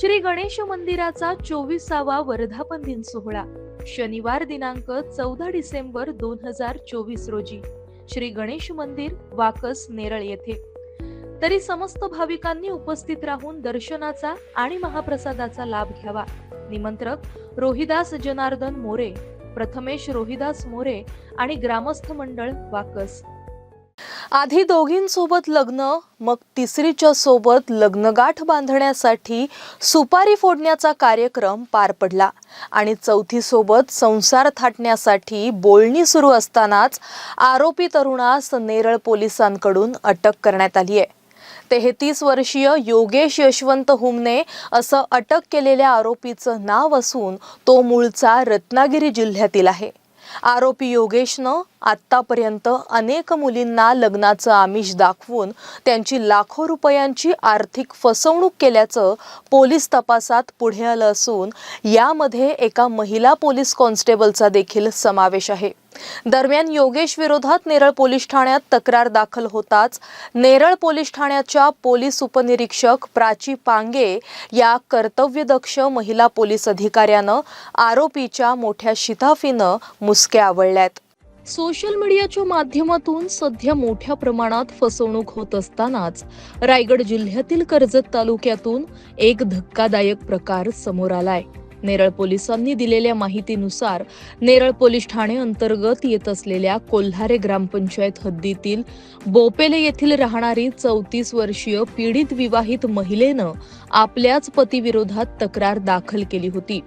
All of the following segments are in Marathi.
श्री गणेश मंदिराचा चोवीसावा वर्धापन दिन सोहळा शनिवार दिनांक चौदा डिसेंबर दोन हजार चोवीस रोजी. श्री गणेश मंदिर वाकस नेरळ येथे. तरी समस्त भाविकांनी उपस्थित राहून दर्शनाचा आणि महाप्रसादाचा लाभ घ्यावा. निमंत्रक रोहिदास जनार्दन मोरे प्रथमेश रोहिदास मोरे आणि ग्रामस्थ मंडळ वाकस. आधी दोघींसोबत लग्न मग तिसरीच्या सोबत लग्नगाठ बांधण्यासाठी सुपारी फोडण्याचा कार्यक्रम पार पडला आणि चौथी सोबत संसार थाटण्यासाठी बोलणी सुरू असतानाच आरोपी तरुणास नेरळ पोलिसांकडून अटक करण्यात आली आहे. तेहतीस वर्षीय योगेश यशवंत हुमने असं अटक केलेल्या आरोपीचं नाव असून तो मूळचा रत्नागिरी जिल्ह्यातील आहे. आरोपी योगेशनं आत्तापर्यंत अनेक मुलींना लग्नाचं आमिष दाखवून त्यांची लाखो रुपयांची आर्थिक फसवणूक केल्याचं पोलीस तपासात पुढे आलं असून यामध्ये एका महिला पोलीस कॉन्स्टेबलचा देखील समावेश आहे. दरम्यान योगेश विरोधात नेरळ पोलीस ठाण्यात तक्रार दाखल होताच नेरळ पोलीस ठाण्याच्या पोलीस उपनिरीक्षक प्राची पांगे या कर्तव्यदक्ष महिला पोलीस अधिकाऱ्यानं आरोपीच्या मोठ्या शिताफीनं मुसक्या आवळल्यात. सोशल मीडियाच्या माध्यमातून सध्या मोठ्या प्रमाणात फसवणूक होत असतानाच रायगड जिल्ह्यातील कर्जत तालुक्यातून एक धक्कादायक प्रकार समोर आलाय. नेरळ पोलिसांनी दिलेल्या माहितीनुसार नेरळ पोलीस ठाणे अंतर्गत येत असलेल्या कोल्हारे ग्रामपंचायत हद्दीतील बोपेले येथील राहणारी चौतीस वर्षीय पीडित विवाहित महिलेनं आपल्याच पतीविरोधात तक्रार दाखल केली होती.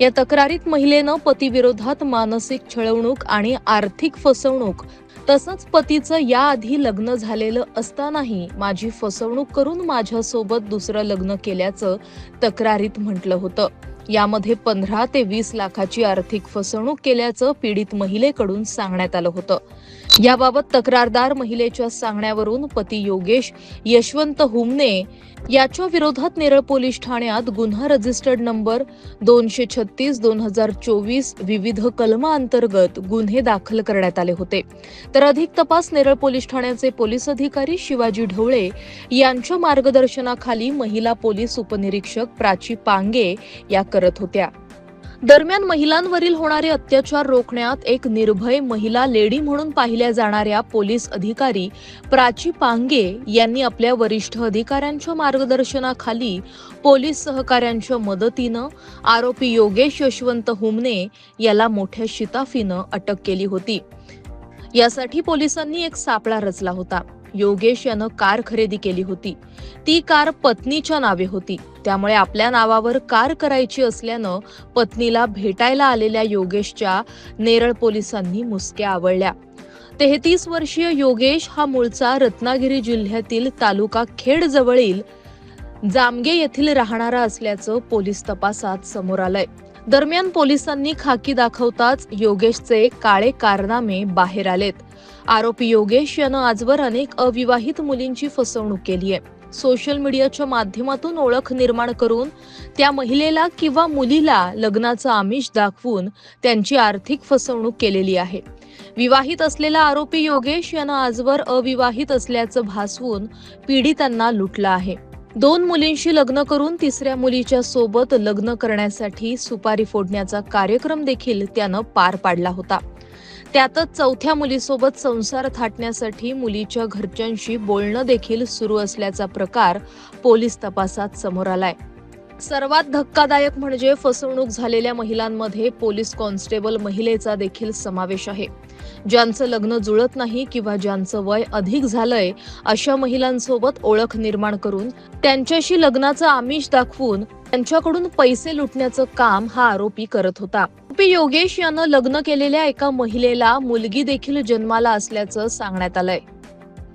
या तक्रारीत महिलेनं पतीविरोधात मानसिक छळवणूक आणि आर्थिक फसवणूक तसंच पतीचं याआधी लग्न झालेलं असतानाही माझी फसवणूक करून माझ्यासोबत दुसरं लग्न केल्याचं तक्रारीत म्हटलं होतं. यामध्ये पंधरा ते वीस लाखाची आर्थिक फसवणूक केल्याचं पीडित महिलेकडून सांगण्यात आलं होतं. याबाबत तक्रारदार महिलेच्या सांगण्यावरून पती योगेश यशवंत हुमने याच्या विरोधात नेरळ पोलीस ठाण्यात गुन्हा रजिस्टर्ड नंबर दोनशे छत्तीस दोन हजार चोवीस विविध कलमा अंतर्गत गुन्हे दाखल करण्यात आले होते. तर अधिक तपास नेरळ पोलीस ठाण्याचे पोलीस अधिकारी शिवाजी ढवळे यांच्या मार्गदर्शनाखाली महिला पोलीस उपनिरीक्षक प्राची पांगे या करत होत्या. दरम्यान महिलांवरील होणारे अत्याचार रोखण्यात एक निर्भय महिला लेडी म्हणून पाहिल्या जाणाऱ्या पोलीस अधिकारी प्राची पांगे यांनी आपल्या वरिष्ठ अधिकाऱ्यांच्या मार्गदर्शनाखाली पोलीस सहकाऱ्यांच्या मदतीनं आरोपी योगेश यशवंत हुमने याला मोठ्या शिताफीनं अटक केली होती. यासाठी पोलिसांनी एक सापळा रचला होता. योगेश यानं कार खरेदी केली होती. ती कार पत्नीच्या नावे होती. त्यामुळे आपल्या नावावर कार करायची असल्यानं पत्नीला भेटायला आलेल्या योगेशच्या नेरळ पोलिसांनी मुसक्या आवळल्या. तेहतीस वर्षीय योगेश हा मूळचा रत्नागिरी जिल्ह्यातील तालुका खेड जवळील जामगे येथील राहणारा असल्याचं पोलीस तपासात समोर आलंय. दरम्यान पोलिसांनी खाकी दाखवताच योगेशचे काळे कारनामे बाहेर आलेत. आरोपी योगेश यानं आजवर अनेक अविवाहित मुलींची फसवणूक केली आहे सोशल मीडियाच्या माध्यमातून ओळख निर्माण करून त्या महिलेला किंवा मुलीला लग्नाचं आमिष दाखवून त्यांची आर्थिक फसवणूक केलेली आहे. विवाहित असलेला आरोपी योगेश यानं आजवर अविवाहित असल्याचं भासवून पीडितांना लुटलं आहे. दोन मुलींशी लग्न करून तिसऱ्या मुलीच्या सोबत लग्न करण्यासाठी सुपारी फोडण्याचा कार्यक्रम देखील त्यानं पार पाडला होता. त्यातच चौथ्या मुलीसोबत संसार थाटण्यासाठी मुलीच्या घरच्यांशी बोलणं देखील सुरू असल्याचा प्रकार पोलीस तपासात समोर आलाय. सर्वात धक्कादायक म्हणजे फसवणूक झालेल्या महिलांमध्ये पोलीस कॉन्स्टेबल महिलेचा देखील समावेश आहे. ज्यांचं लग्न जुळत नाही किंवा ज्यांचं वय अधिक झालंय अशा महिलांसोबत ओळख निर्माण करून त्यांच्याशी लग्नाचं आमिष दाखवून त्यांच्याकडून पैसे लुटण्याचं काम हा आरोपी करत होता. आरोपी योगेश यानं लग्न केलेल्या एका महिलेला मुलगी देखील जन्माला असल्याचं सांगण्यात आलंय.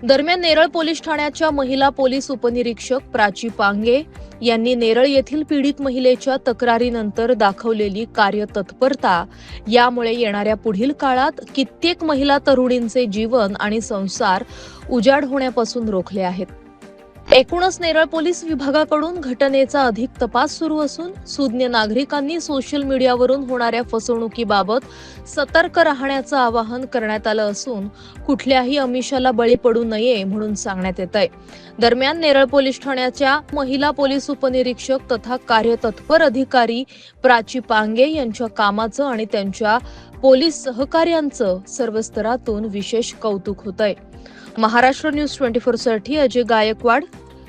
दरम्यान नेरळ पोलीस ठाण्याच्या महिला पोलीस उपनिरीक्षक प्राची पांगे यांनी नेरळ येथील पीडित महिलेच्या तक्रारीनंतर दाखवलेली कार्यतत्परता यामुळे येणाऱ्या पुढील काळात कित्येक महिला तरुणींचे जीवन आणि संसार उजाड होण्यापासून रोखले आहेत. एकूणच नेरळ पोलीस विभागाकडून घटनेचा अधिक तपास सुरू असून सुज्ञ नागरिकांनी सोशल मीडियावरून होणाऱ्या फसवणुकीबाबत सतर्क राहण्याचं आवाहन करण्यात आलं असून कुठल्याही अमिषाला बळी पडू नये म्हणून सांगण्यात येत आहे दरम्यान नेरळ पोलीस ठाण्याच्या महिला पोलीस उपनिरीक्षक तथा कार्यतत्पर अधिकारी प्राची पांगे यांच्या कामाचं आणि त्यांच्या पोलीस सहकार्यांचं सर्व स्तरातून विशेष कौतुक होत आहे महाराष्ट्र न्यूज ट्वेंटी फोरसाठी अजय गायकवाड